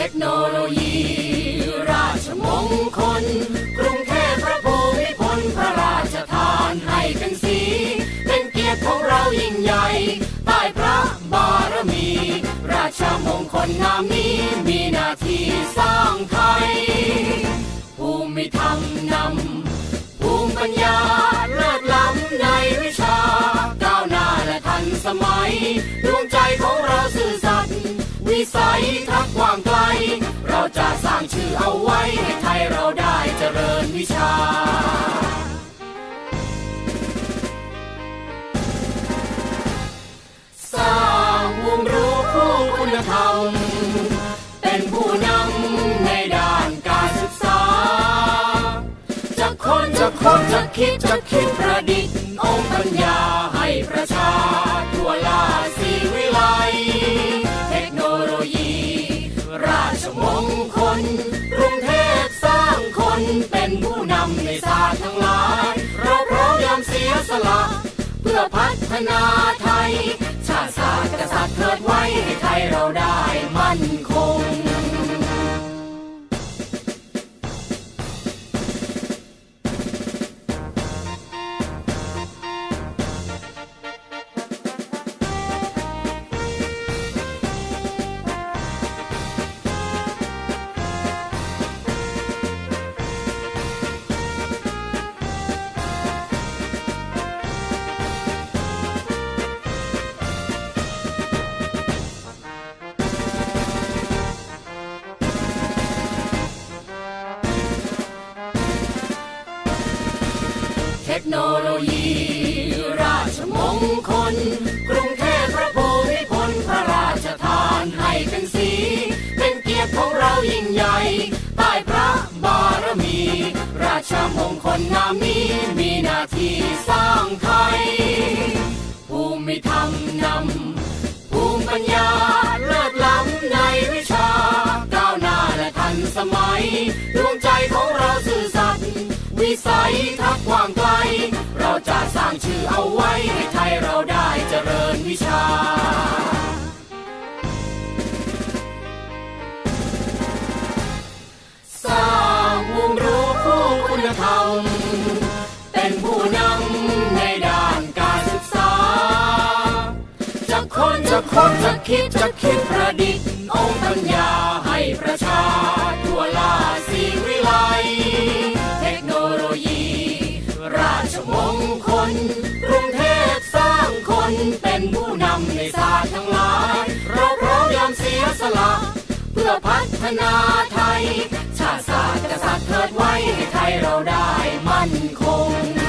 ทคโนโลยี ราชมงคล กรุงเทพพระภูมิพลพระราชทานให้เป็นสี เป็นเกียรติของเรายิ่งใหญ่ใต้พระบารมี ราชมงคลนามนี้มีหน้าที่สร้าง จะสร้างชื่อเอาไว้ให้ไทยเราได้เจริญวิชา สร้างวงรู้คู่คุณธรรม เป็นผู้นำในด้านการศึกษา จะค้นจะค้นจะคิดจะคิดประดิษฐ์องค์ มงคลกรุงเทพสร้างคนเป็นผู้นำในศาสตร์ทั้งหลาย เราพร้อมยอมเสียสละ เพื่อพัฒนาไทย ชาติศาสตร์กษัตริย์เทิดไว้ให้ไทยเรา ทคโนโลยี ราชมงคล กรุงเทพพระภูมิพลพระราชทานให้เป็นสี เป็นเกียรติของเรายิ่งใหญ่ใต้พระบารมี ราชมงคลนามนี้มี วิสัยทักษ์กว้างไกล เราจะสร้างชื่อเอาไว้ให้ไทยเราได้เจริญวิชาสร้างวงรู้คู่คุณธรรม เป็นผู้นำในด้านการศึกษา จะค้นจะคนจะคิดจะคิดประดิษฐ์องค์ปัญญาให้ประชา พื่อพัฒนาไทย ชาติศาสตร์กษัตริย์เทิดไว้ให้ไทยเราได้มั่นคง